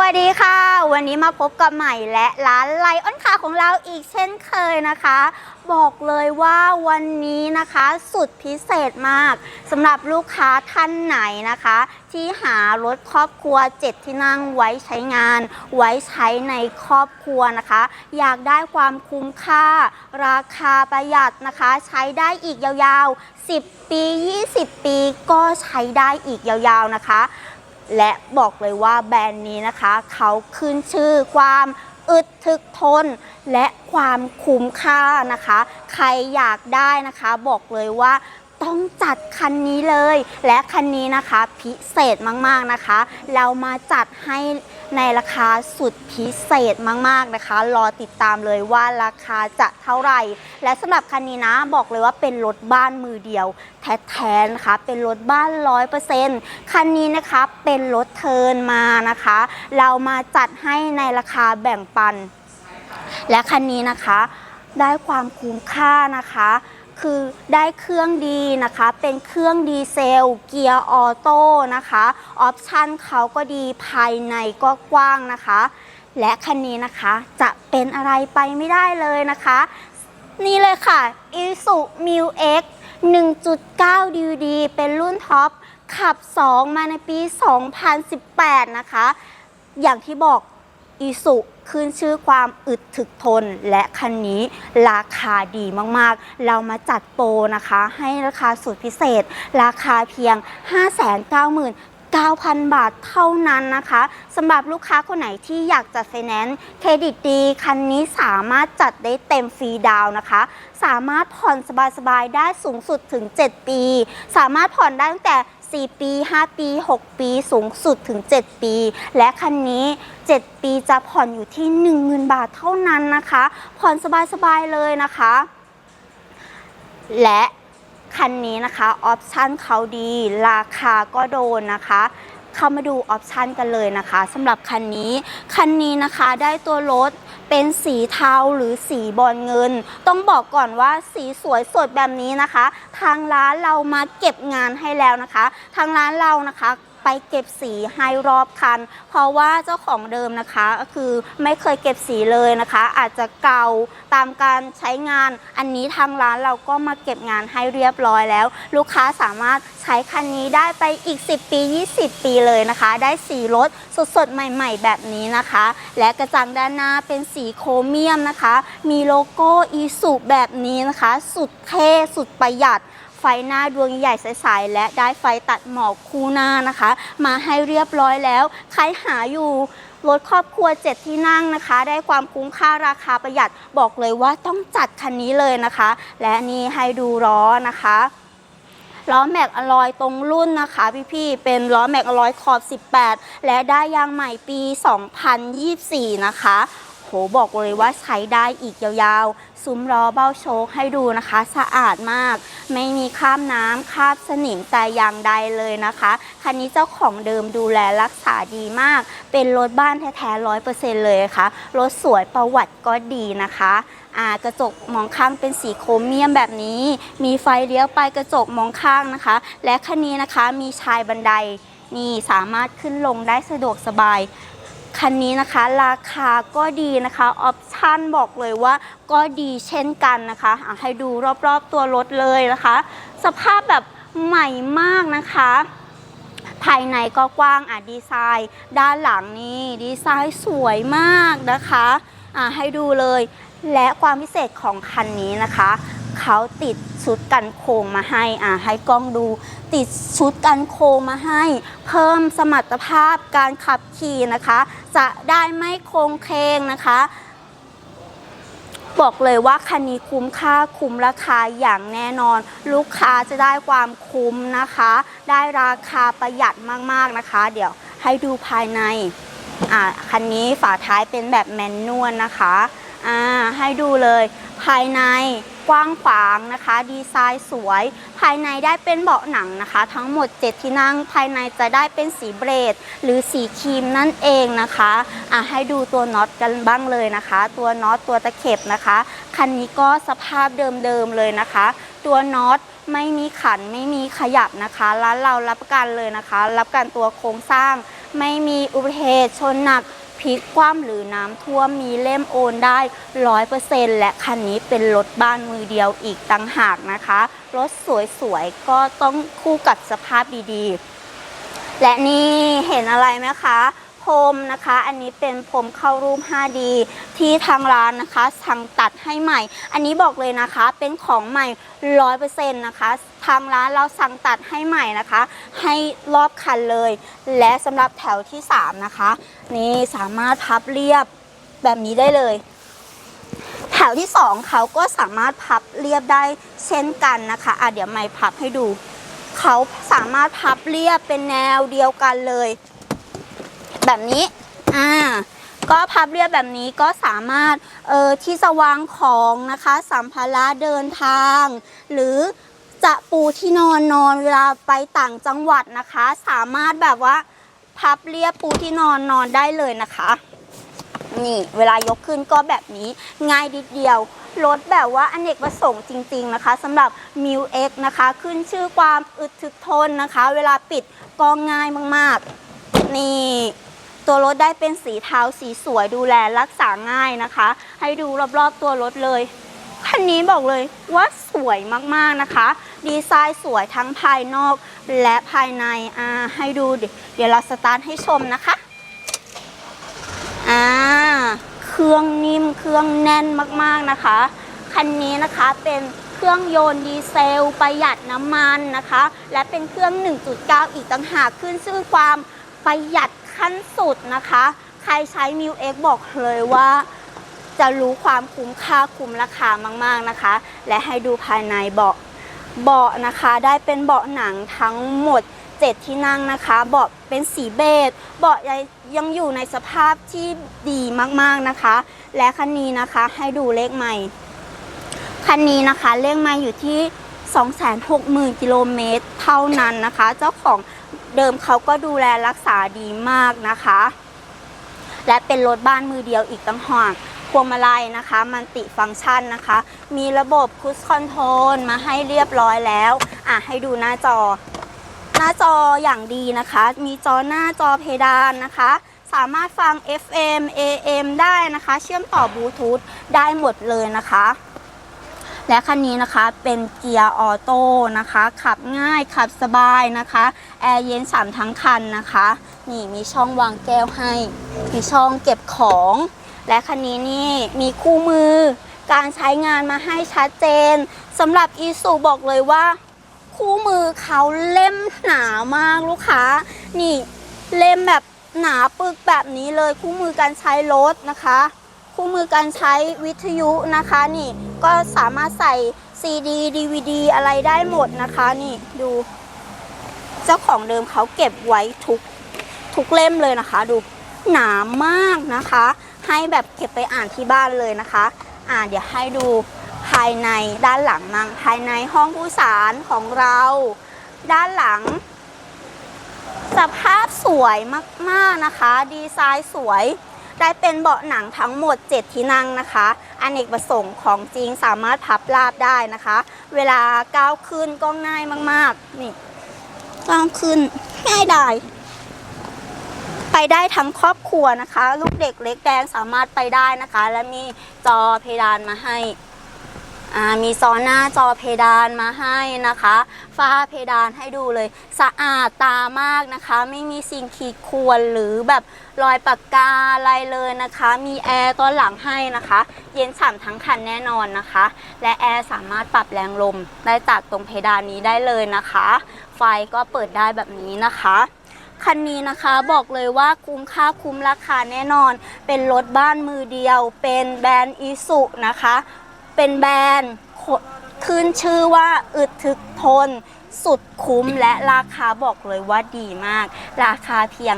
วัสดีค่ะ วันนี้มาพบกับใหม่และร้านไลออนคาของเราอีกเช่นเคยนะคะ บอกเลยว่าวันนี้นะคะสุดพิเศษมากสำหรับลูกค้าท่านไหนนะคะ ที่หารถครอบครัว 7 ที่นั่งไว้ใช้งาน ไว้ใช้ในครอบครัวนะคะ อยากได้ความคุ้มค่า ราคาประหยัดนะคะ ใช้ได้อีกยาวๆ 10 ปี 20 ปีก็ใช้ได้อีกยาวๆนะคะ และบอกเลยว่าแบรนด์นี้นะคะ เขาขึ้นชื่อความอึดทึกทนและความคุ้มค่านะคะ ใครอยากได้นะคะ บอกเลยว่าต้องจัดคันนี้เลย และคันนี้นะคะพิเศษมากๆนะคะ เรามาจัดให้ ในราคาสุดพิเศษมากๆนะคะ รอติดตามเลยว่าราคาจะเท่าไหร่ และสำหรับคันนี้นะบอกเลยว่าเป็นรถบ้านมือเดียว แท้ๆนะคะ เป็นรถบ้านร้อยเปอร์เซ็นต์คันนี้นะคะเป็นรถเทินมานะคะ เรามาจัดให้ในราคาแบ่งปัน และคันนี้นะคะได้ความคุ้มค่านะคะ คือได้เครื่องดีนะคะ เป็นเครื่องดีเซล เกียร์ออโต้นะคะออปชันเขาก็ดีภายในก็กว้างนะคะ และคันนี้นะคะจะเป็นอะไรไปไม่ได้เลยนะคะ นี่เลยค่ะ i s u m i l X 1.9 DVD เป็นรุ่นท็อปขับ 2 มาในปี 2018 นะคะ อย่างที่บอก อีสุขึ้นชื่อความอึดถึกทนและคันนี้ราคาดีมากๆ เรามาจัดโปรนะคะ ให้ราคาสุดพิเศษ ราคาเพียง 599,000 บาทเท่านั้นนะคะสำหรับลูกค้าคนไหนที่อยากจัดไฟแนนซ์เครดิตดีคันนี้สามารถจัดได้เต็มฟรีดาวน์นะคะ สามารถผ่อนสบายๆ ได้สูงสุดถึง 7 ปี สามารถผ่อนได้ตั้งแต่ 4 ปี 5 ปี 6 ปี สูงสุดถึง 7 ปี และคันนี้ 7 ปีจะผ่อนอยู่ที่ 10,000 บาทเท่านั้นนะคะ ผ่อนสบายๆเลยนะคะ และคันนี้นะคะออปชันเขาดีราคาก็โดนนะคะเข้ามาดูออปชันกันเลยนะคะสำหรับคันนี้ คันนี้นะคะได้ตัวรถเป็นสีเทาหรือสีบอลเงิน ต้องบอกก่อนว่าสีสวยสดแบบนี้นะคะ ทางร้านเรามาเก็บงานให้แล้วนะคะ ทางร้านเรานะคะ ไปเก็บสีให้รอบคัน เพราะว่าเจ้าของเดิมนะคะก็คือไม่เคยเก็บสีเลยนะคะ อาจจะเก่าตามการใช้งาน อันนี้ทางร้านเราก็มาเก็บงานให้เรียบร้อยแล้ว ลูกค้าสามารถใช้คันนี้ได้ไปอีก 10 ปี 20 ปีเลยนะคะ ได้สีรถสดๆ ใหม่ ๆ แบบนี้นะคะ และกระจังด้านหน้าเป็นสีโครเมียมนะคะ มีโลโก้อีสุแบบนี้นะคะ สุดเท่สุดประหยัด ฟหน้าดวงใหญ่ใสๆและได้ไฟตัดหมอกคู่หน้านะคะ มาให้เรียบร้อยแล้ว ใครหาอยู่รถครอบครัว 7 ที่นั่งนะคะ ได้ความคุ้มค่าราคาประหยัดบอกเลยว่าต้องจัดคันนี้เลยนะคะ และนี่ให้ดูล้อนะคะล้อแม็กอลอยตรงรุ่นนะคะพี่ๆ เป็นล้อแม็กอลอยขอบ 18 และได้ยางใหม่ปี 2024 นะคะ โหบอกเลยว่าใช้ได้อีกยาวๆ ซุ้มล้อเบ้าโชคให้ดูนะคะ สะอาดมาก ไม่มีคราบน้ำคราบสนิมแต่อย่างใดเลยนะคะ คันนี้เจ้าของเดิมดูแลรักษาดีมาก เป็นรถบ้านแท้ๆร้อยเปอร์เซ็นต์เลยค่ะ รถสวยประวัติก็ดีนะคะอากระจกมองข้างเป็นสีโครเมียมแบบนี้ มีไฟเลี้ยวไปกระจกมองข้างนะคะ และคันนี้นะคะมีชายบันไดนี่สามารถขึ้นลงได้สะดวกสบาย คันนี้นะคะ ราคาก็ดีนะคะออปชั่นบอกเลยว่าก็ดีเช่นกันนะคะอะให้ดูรอบๆตัวรถเลยนะคะ สภาพแบบใหม่มากนะคะ ภายในก็กว้างอะดีไซน์ ด้านหลังนี่ดีไซน์สวยมากนะคะอะให้ดูเลยและความพิเศษของคันนี้นะคะ เขาติดชุดกันโค้งมาให้อะให้กล้องดู ติดชุดกันโค้งมาให้ เพิ่มสมรรถภาพการขับขี่นะคะ จะได้ไม่โค้งเคงนะคะบอกเลยว่าคันนี้คุ้มค่าคุ้มราคาอย่างแน่นอน ลูกค้าจะได้ความคุ้มนะคะ ได้ราคาประหยัดมากๆนะคะ เดี๋ยวให้ดูภายในอ่าคันนี้ฝาท้ายเป็นแบบแมนนวลนะคะอ่าให้ดูเลยภายใน กว้างขวางนะคะ ดีไซน์สวย ภายในได้เป็นเบาะหนังนะคะ ทั้งหมด 7 ที่นั่ง ภายในจะได้เป็นสีเบรด หรือสีครีมนั่นเองนะคะอะให้ดูตัวน็อตกันบ้างเลยนะคะ ตัวน็อตตัวตะเข็บนะคะ คันนี้ก็สภาพเดิมๆเลยนะคะ ตัวน็อตไม่มีขันไม่มีขยับนะคะร้านเรารับประกันเลยนะคะ รับประกันตัวโครงสร้าง ไม่มีอุบัติเหตุชนหนัก พลิกคว่ำหรือน้ำท่วมมีเล่มโอนได้ร้อยเปอร์เซ็นต์และคันนี้เป็นรถบ้านมือเดียวอีกต่างหากนะคะ รถสวยๆ ก็ต้องคู่กับสภาพดีๆ และนี่เห็นอะไรไหมคะพรมนะคะ อันนี้เป็นพรมเข้ารูป 5D ที่ทางร้านนะคะสั่งตัดให้ใหม่ อันนี้บอกเลยนะคะเป็นของใหม่ร้อยเปอร์เซ็นต์นะคะ ทางร้านเราสั่งตัดให้ใหม่นะคะ ให้รอบคันเลย และสำหรับแถวที่ 3 นะคะ นี่สามารถพับเรียบแบบนี้ได้เลย แถวที่2เขาก็สามารถพับเรียบได้เช่นกันนะคะอะเดี๋ยวไม่พับให้ดู เขาสามารถพับเรียบเป็นแนวเดียวกันเลย แบบนี้อ่าก็พับเรียบแบบนี้ก็สามารถเอ่อที่จะวางของนะคะ สัมภาระเดินทาง หรือจะปูที่นอนนอนเวลาไปต่างจังหวัดนะคะ สามารถแบบว่า พับเรียบปูที่นอนนอนได้เลยนะคะ นี่เวลายกขึ้นก็แบบนี้ง่ายดิดเดียวรถแบบว่าอเนกประสงค์จริง ๆนะคะสำหรับ m ิวเนะคะ ขึ้นชื่อความอึดถึกทนนะคะ เวลาปิดก็ง่ายมากๆ นี่ ตัวรถได้เป็นสีเทาสีสวยดูแลรักษาง่ายนะคะ ให้ดูรอบๆตัวรถเลยคันนี้บอกเลยว่าสวยมากๆนะคะ ดีไซน์สวยทั้งภายนอกและภายในอ่าให้ดูเดี๋ยวเราสตาร์ทให้ชมนะคะอ่าเครื่องนิ่มเครื่องแน่นมากๆนะคะ คันนี้นะคะเป็นเครื่องยนต์ดีเซล ประหยัดน้ำมันนะคะ และเป็นเครื่อง 1.9 อีกต่างหากขึ้นชื่อความประหยัดขั้นสุดนะคะ ใครใช้ m ิวเอ็กบอกเลยว่าจะรู้ความคุ้มค่าคุ้มราคามาก ๆนะคะ และให้ดูภายในเบาะ เบาะนะคะได้เป็นเบาะหนังทั้งหมด 7 ที่นั่งนะคะ เบาะเป็นสีเบจเบาะยังอยู่ในสภาพที่ดีมากๆนะคะ และคันนี้นะคะให้ดูเลขใหม่ คันนี้นะคะเลขใหม่อยู่ที่ 260,000 กิโลเมตรเท่านั้นนะคะ เจ้าของเดิมเขาก็ดูแลรักษาดีมากนะคะ และเป็นรถบ้านมือเดียวอีกต่างหาก วงมาลัยนะคะมันติฟังก์ชันนะคะ มีระบบคุชคอนโทรลมาให้เรียบร้อยแล้วอะให้ดูหน้าจอ หน้าจออย่างดีนะคะ มีจอหน้าจอเพดานนะคะ สามารถฟัง FM AM ได้นะคะ เชื่อมต่อบลูทูธได้หมดเลยนะคะและคันนี้นะคะเป็นเกียร์ออโต้นะคะ ขับง่ายขับสบายนะคะแอร์เย็นสามทั้งคันนะคะ นี่มีช่องวางแก้วให้ มีช่องเก็บของ และคันนี้นี่มีคู่มือ การใช้งานมาให้ชัดเจนสำหรับอีซูบอกเลยว่า คู่มือเขาเล่มหนามากลูกค้า นี่เล่มแบบหนาปึกแบบนี้เลยคู่มือการใช้รถนะคะ คู่มือการใช้วิทยุนะคะนี่ก็สามารถใส่ CD DVD อะไรได้หมดนะคะนี่ดู เจ้าของเดิมเขาเก็บไว้ทุกทุกเล่มเลยนะคะ ดูหนามากนะคะ ให้แบบเก็บไปอ่านที่บ้านเลยนะคะ อ่าเดี๋ยวให้ดูภายในด้านหลังมั่งภายในห้องผู้สารของเรา ด้านหลัง สภาพสวยมากๆนะคะ ดีไซน์สวยได้เป็นเบาะหนังทั้งหมด 7 ที่นั่งนะคะอนเนกประสงค์ของจริงสามารถพับราบได้นะคะ เวลาก้าวขึ้นก็ง่ายมากๆ นี่ก้าวขึ้นง่ายได้ ไปได้ทั้งครอบครัวนะคะ ลูกเด็กเล็กแดงสามารถไปได้นะคะ และมีจอเพดานมาให้มีจอนหน้าจอเพดานมาให้นะคะ ฝ้าเพดานให้ดูเลย สะอาดตามากนะคะ ไม่มีสิ่งขีดข่วนหรือแบบรอยปากกาอะไรเลยนะคะ มีแอร์ตอนหลังให้นะคะ เย็นฉ่ำทั้งคันแน่นอนนะคะ และแอร์สามารถปรับแรงลมได้จากตรงเพดานนี้ได้เลยนะคะ ไฟก็เปิดได้แบบนี้นะคะ คันนี้นะคะบอกเลยว่าคุ้มค่าคุ้มราคาแน่นอน เป็นรถบ้านมือเดียว เป็นแบรนด์อีสุนะคะ เป็นแบรนด์ขึ้นชื่อว่าอึดถึกทน สุดคุ้มและราคาบอกเลยว่าดีมาก ราคาเพียง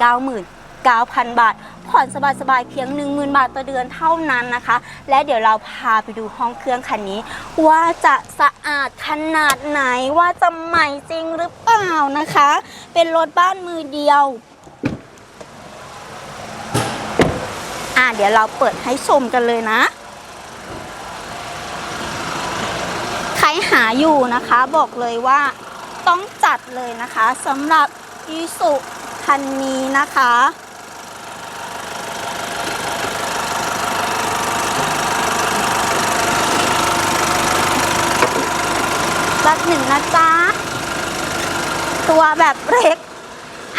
599,000 บาท ผ่อนสบายๆเพียง 10,000 บาทต่อเดือนเท่านั้นนะคะ และเดี๋ยวเราพาไปดูห้องเครื่องคันนี้ ว่าจะสะอาดขนาดไหนว่าจะใหม่จริงหรือเปล่านะคะ เป็นรถบ้านมือเดียวอะเดี๋ยวเราเปิดให้ชมกันเลยนะใครหาอยู่นะคะบอกเลยว่าต้องจัดเลยนะคะสำหรับ i s u คันนี้นะคะ แบบหนึ่งนะจ๊ะ ตัวแบบเล็ก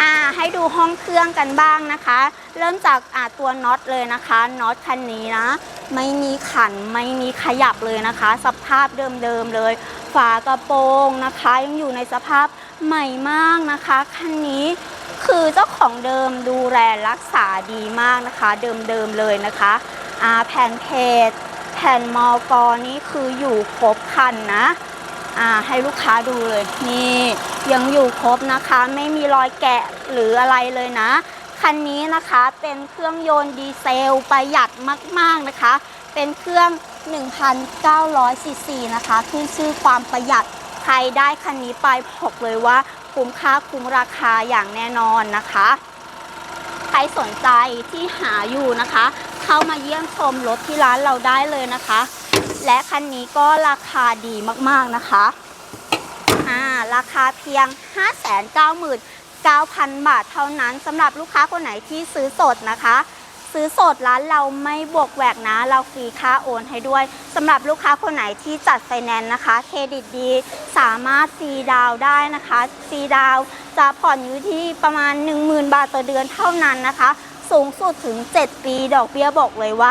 อ่าให้ดูห้องเครื่องกันบ้างนะคะ เริ่มจากอ่าตัวน็อตเลยนะคะน็อตคันนี้นะ ไม่มีขันไม่มีขยับเลยนะคะ สภาพเดิมๆเลย ฝากระโปรงนะคะ ยังอยู่ในสภาพใหม่มากนะคะคันนี้คือเจ้าของเดิมดูแลรักษาดีมากนะคะ เดิมๆเลยนะคะอ่าแผ่นเพจแผ่นมอกอนี่คืออยู่ครบคันนะ อ่าให้ลูกค้าดูเลยนี่ยังอยู่ครบนะคะ ไม่มีรอยแกะหรืออะไรเลยนะ คันนี้นะคะเป็นเครื่องยนต์ดีเซลประหยัดมาก ๆนะคะ เป็นเครื่อง 1,900ซีซีนะคะขึ้นชื่อความประหยัดใครได้คันนี้ไปบอกเลยว่าคุ้มค่าคุ้มราคาอย่างแน่นอนนะคะ ใครสนใจที่หาอยู่นะคะ เข้ามาเยี่ยมชมรถที่ร้านเราได้เลยนะคะ และคันนี้ก็ราคาดีมากๆนะคะอ่าราคาเพียง 599,000 บาทเท่านั้นสำหรับลูกค้าคนไหนที่ซื้อสดนะคะ ซื้อสดร้านเราไม่บวกแหวกนะ เราฟรีค่าโอนให้ด้วยสำหรับลูกค้าคนไหนที่จัดไฟแนนซ์นะคะ เครดิตดีสามารถฟรีดาวได้นะคะฟรีดาวจะผ่อนอยู่ที่ประมาณ 10,000 บาทต่อเดือนเท่านั้นนะคะ สูงสุดถึง 7 ปี ดอกเบี้ยบอกเลยว่า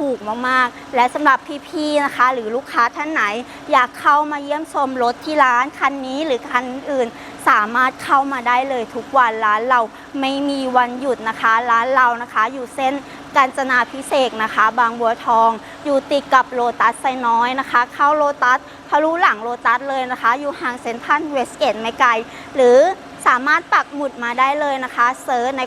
ถูกมากๆ และสำหรับพี่ๆนะคะ หรือลูกค้าท่านไหน อยากเข้ามาเยี่ยมชมรถที่ร้านคันนี้หรือคันอื่นสามารถเข้ามาได้เลยทุกวันร้านเราไม่มีวันหยุดนะคะ ร้านเรานะคะอยู่เส้นกาญจนาพิเศษนะคะ บางบัวทอง อยู่ติดกับโลตัสไซน้อยนะคะ เข้าโลตัสทะลุหลังโลตัสเลยนะคะ อยู่ห่างเซ็นทรัลเวสเกตไม่ไกล หรือามารถปักหมุดมาได้เลยนะคะเซิร์ชใน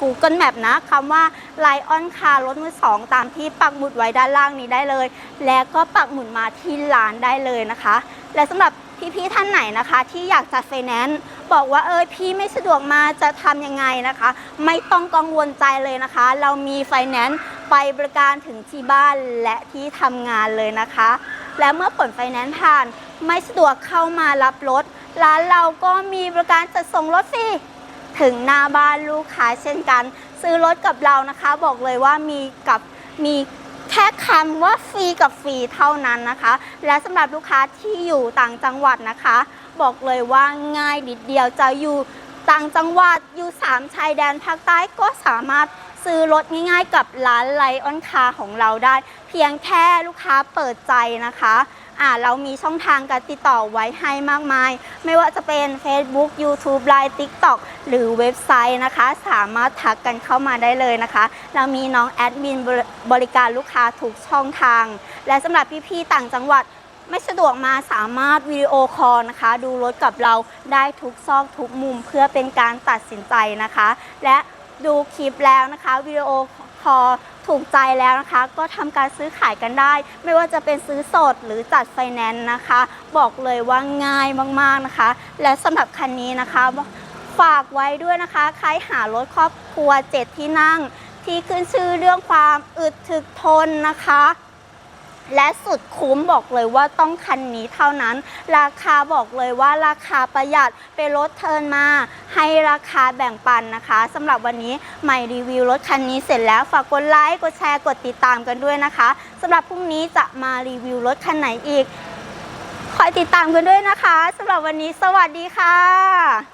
Google Map นะคำว่า Lion Car รถมือสองตามที่ปักหมุดไว้ด้านล่างนี้ได้เลย และก็ปักหมุดมาที่ร้านได้เลยนะคะ และสำหรับพี่ๆท่านไหนนะคะ ที่อยากจัดไฟแนนซ์บอกว่าเออพี่ไม่สะดวกมาจะทำยังไงนะคะ ไม่ต้องกังวลใจเลยนะคะ เรามีไฟแนนซ์ไปบริการถึงที่บ้านและที่ทำงานเลยนะคะ และเมื่อผลไฟแนนซ์ผ่าน ไม่สะดวกเข้ามารับรถ ร้านเราก็มีบริการจัดส่งรถฟรีถึงหน้าบ้านลูกค้าเช่นกัน ซื้อรถกับเรานะคะ บอกเลยว่ามีกับมีแค่คำว่าฟรีกับฟรีเท่านั้นนะคะ และสำหรับลูกค้าที่อยู่ต่างจังหวัดนะคะ บอกเลยว่าง่ายนิดเดียวจะอยู่ต่างจังหวัดอยู่สามชายแดนภาคใต้ก็สามารถ ซื้อรถง่ายๆ กับร้านไลออนคาของเราได้ เพียงแค่ลูกค้าเปิดใจนะคะอ่าเรามีช่องทางการติดต่อไว้ให้มากมาย ไม่ว่าจะเป็น Facebook YouTube Line TikTok หรือเว็บไซต์นะคะ สามารถทักกันเข้ามาได้เลยนะคะ เรามีน้องแอดมินบริการลูกค้าทุกช่องทาง และสำหรับพี่ๆต่างจังหวัดไม่สะดวกมาสามารถวิดีโอคอลนะคะ ดูรถกับเราได้ทุกซอกทุกมุมเพื่อเป็นการตัดสินใจนะคะ และ ดูคลิปแล้วนะคะวิดีโอคอลถูกใจแล้วนะคะ ก็ทำการซื้อขายกันได้ ไม่ว่าจะเป็นซื้อสดหรือจัดไฟแนนซ์นะคะ บอกเลยว่าง่ายมากๆนะคะ และสำหรับคันนี้นะคะฝากไว้ด้วยนะคะใครหารถครอบครัว 7 ที่นั่ง ที่ขึ้นชื่อเรื่องความอึดถึกทนนะคะ และสุดคุ้มบอกเลยว่าต้องคันนี้เท่านั้น ราคาบอกเลยว่าราคาประหยัดเป็นรถเทิร์นมา ให้ราคาแบ่งปันนะคะสำหรับวันนี้ใหม่รีวิวรถคันนี้เสร็จแล้วฝากกดไลค์กดแชร์กดติดตามกันด้วยนะคะสำหรับพรุ่งนี้จะมารีวิวรถคันไหนอีกคอยติดตามกันด้วยนะคะสำหรับวันนี้สวัสดีค่ะ